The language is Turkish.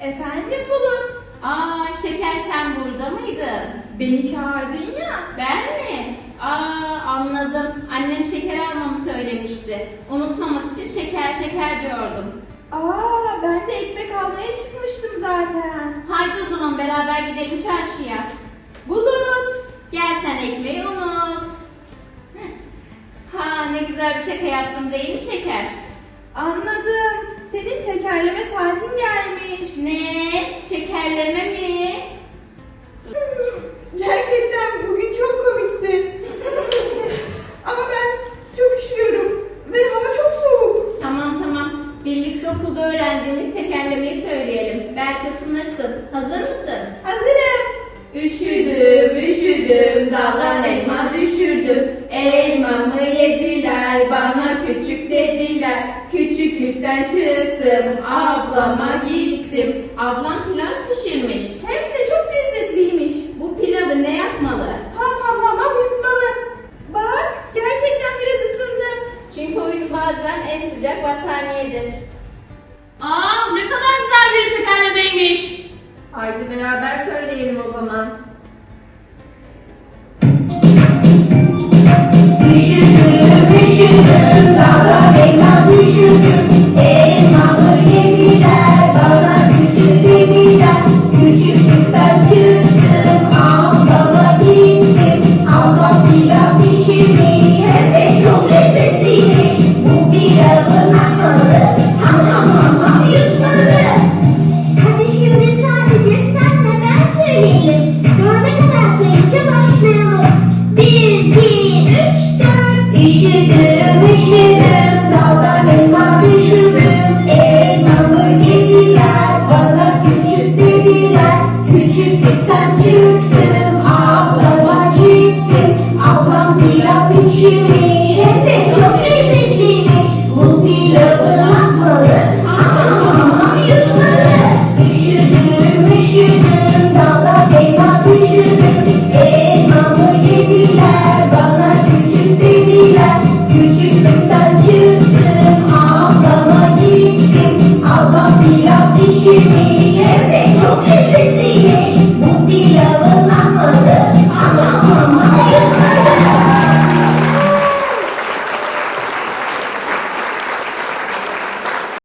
Efendim Bulut. Aa Şeker sen burada mıydın? Beni çağırdın ya. Ben mi? Aa anladım. Annem şeker almamı söylemişti. Unutmamak için şeker şeker diyordum. Aa ben de ekmek almaya çıkmıştım zaten. Haydi o zaman beraber gidelim çarşıya. Bulut. Gel sen ekmeği unut. Ha ne güzel bir şaka yaptım değil mi şeker? Anladım. Senin tekerleme saatin gelmiş. Ne? Şekerleme mi? Gerçekten bugün çok komiksin. Ama ben çok üşüyorum ve hava çok soğuk. Tamam tamam. Birlikte okulda öğrendiğimiz tekerlemeyi söyleyelim. Belki ısınırsın. Hazır mısın? Hazırım. Üşüdüm, üşüdüm, daldan düşürdüm. Elmamı yediler, bana küçük dediler. Küçüklükten çıktım, ablama gittim. Ablam pilav pişirmiş. Hem de çok lezzetliymiş. Bu pilavı ne yapmalı? Ham ham ham ham yutmalı. Bak gerçekten biraz ısındım. Çünkü oyun bazen en sıcak battaniyedir. Aa ne kadar güzel bir tekerlemeymiş. Haydi beraber söyleyelim o zaman.